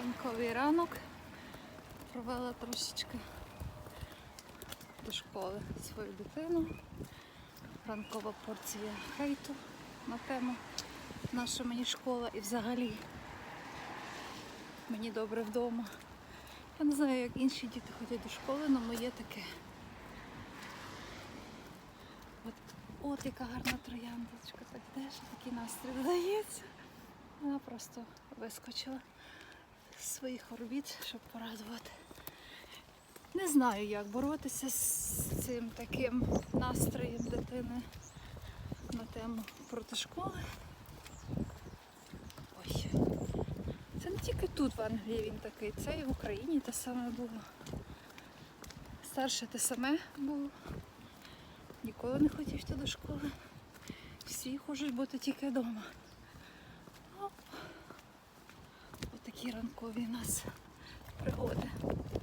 ранковий ранок. Провела трошечки до школи свою дитину. Ранкова порція хейту на тему наша мені школа і взагалі мені добре вдома. Я не знаю, як інші діти ходять до школи, але моє таке. От, от яка гарна трояндочка, так теж такий настрій додається. Вона просто вискочила своїх орбіт, щоб порадувати. Не знаю, як боротися з цим таким настроєм дитини на тему проти школи. Ой. Це не тільки тут в Англії він такий, це і в Україні те саме було. Старше те саме було. Ніколи не хотів йти до школи. Всі хочуть бути тільки вдома. Оп. Отакі ранкові у нас пригоди.